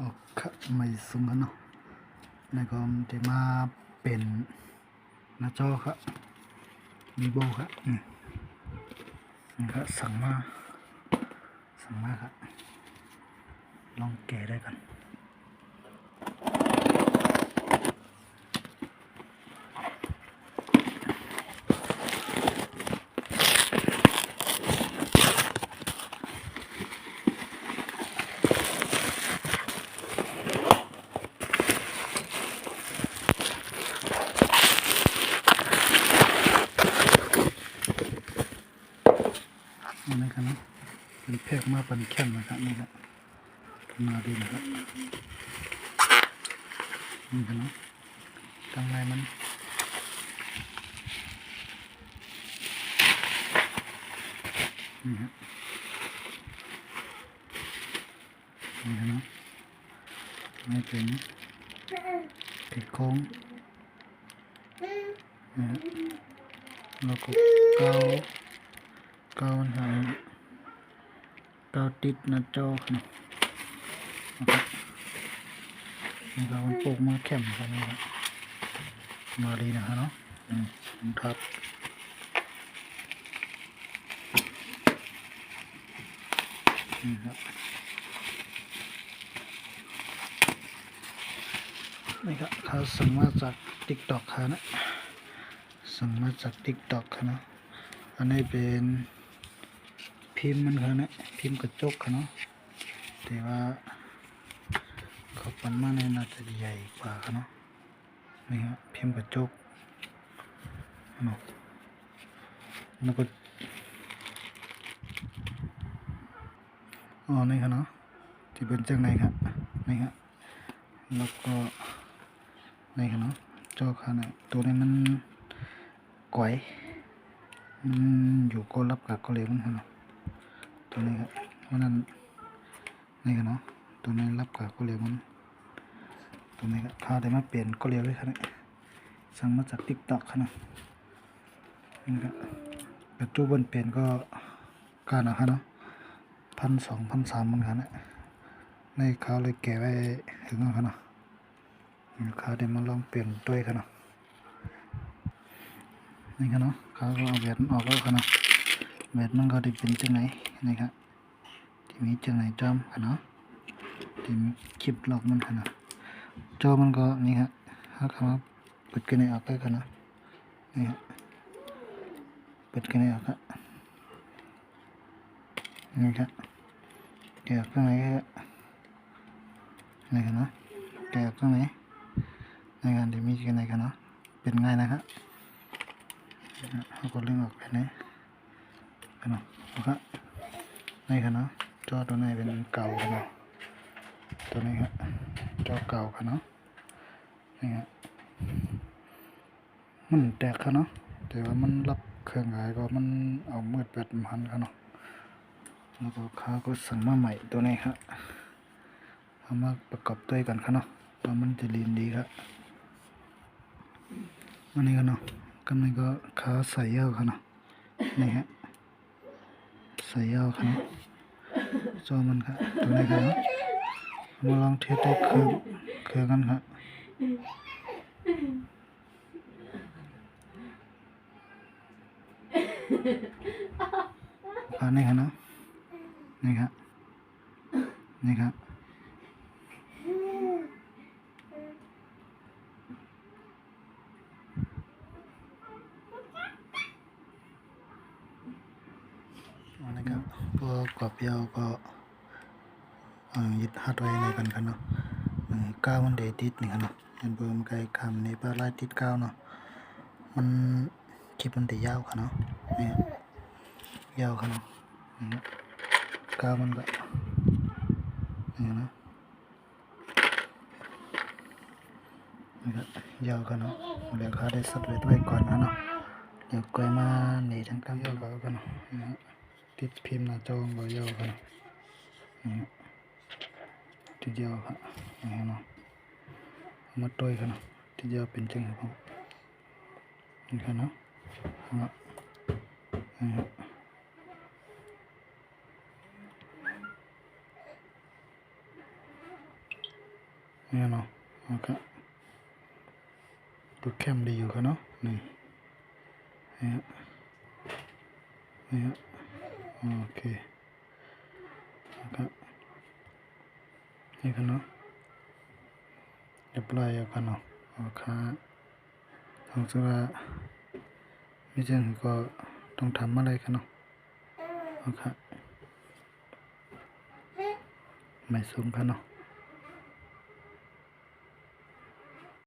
ออกขะไม่สูงกันเนาะในก็มันจะมาเป็นหน้าจอครับมีโบครับอืมนี่ครับสั่งมาสั่งมาครับลองแกะได้กัน อันนี้ครับเนาะเป็นแพกมาเป็นแคมนะครับนี่ครับมาดีนะครับนี่ครับนะข้างในมันนี่ครับนี่ครับนะนี่เป็นติดโค้งนะฮะแล้วก็เกา เก้ามันหาเก้าติดหน้าจอครับนะครับนี่ก็มันปลูกมาแคมครับนี่ครับมาดีนะครับเนาะอืมผมทับนี่ครับนี่ครับเขาสั่งมาจากติ๊กต็อกค่ะนะสั่งมาจากติ๊กต็อกค่ะนะอันนี้เป็น พิมพ์มันครับนะพิมพ์กระจกครับเนาะแต่ว่าเขาปั้นมาในน่าจะใหญ่กว่าครับเนาะนี่ครับพิมพ์กระจกเนาะแล้วก็อ๋อนี่ครับเนาะที่เป็นจังไหนครับนี่ครับแล้วก็นี่ครับเนาะจอครับนะตัวนี้มันก๋อยมันอยู่ก็รับกับก็เร็วมันเนาะ ตัวนี้ครับเพราะนั้นนี่กันเนาะตัวนี้รับกับก็เร็วมันตัวนี้ครับข้าวได้มาเปลี่ยนก็เร็วเลยครับเนี่ยสั่งมาจากติ๊กต็อกครับเนาะนี่ครับปัจจุบันเปลี่ยนก็การนะครับเนาะพันสองพันสามมันครับเนี่ยในข้าวเลยแก่ไว้ถึงแล้วครับเนาะข้าวได้มาลองเปลี่ยนตัวยครับเนาะนี่ครับเนาะเขาก็เอาแหวนออกแล้วครับเนาะแหวนมันก็ได้เป็นจังไห นนี่ครับที่มีจังไหนจอมครับเนาะที่มีคลิปหลอกมันครับเนาะจอมันก็นี่ครับเขาคำว่าเปิดกันในออกได้ครับเนาะนี่ครับเปิดกันในออกครับนี่ครับแกะข้างในครับนี่ครับเนาะแกะข้างในในการที่มีกันในครับเนาะเป็นไงนะครับเขาก็เรื่องออกไปนะกันเนาะนะครับ นี่ครับเนาะจอตัวนี้เป็นเก่ากันเนาะตัวนี้ครับจอเก่าครับเนาะนี่ครับมันแตกครับเนาะแต่ว่ามันรับเครื่องหายก็มันเอามืดแบตมันครับเนาะแล้วก็เขาก็สั่งมาใหม่ตัวนี้ครับเอามาประกอบด้วยกันครับเนาะว่ามันจะลีนดีครับอันนี้กันเนาะกำลังก็ขาใส่เยาวครับเนาะนี่ฮะ ใส่ยาวครับจอมันครับตัวนี้ครับมาลองเทสได้เครื่องเครื่องกันครับอันนี้ครับเนาะนี่ครับนี่ครับ นนี้ครับพอกรอบยาวก็ยึดฮัดไว้ในกันครับเนาะเออก้าวมันเดติดหนี่ครับเนาะเห็นเบอร์มันไกลคำในปลาลายติดเก้าเนาะมันคลิปมันเดยาวครับเนาะนี่ยาวครับเนาะนี่ครับก้าวมันก็นี่นะนี่ครับยาวครับเนาะเดี๋ยวเขาได้สัดไว้ด้วยก่อนนะเนาะเดี๋ยวกล้วยมาหนีทางกลางยาวกันเนาะนี่ครับ ติดพิมพ์หน้าจองเราเยาวครับนี่ที่เยาวครับนี่เนาะมาต้อยครับเนาะที่เยาวเป็นจังครับนี่ครับเนาะเนาะนี่ฮะเนี่เนาะโอเคตัวแคมดีอยู่ครับเนาะนี่นี่นี่ฮะ โอเคนะครับนี่กันเนาะเรียบร้อยแล้วกันเนาะโอเคผมคิดว่าไม่เช่นก็ต้องทำอะไรกันเนาะโอเคไม่สูงกันเนาะ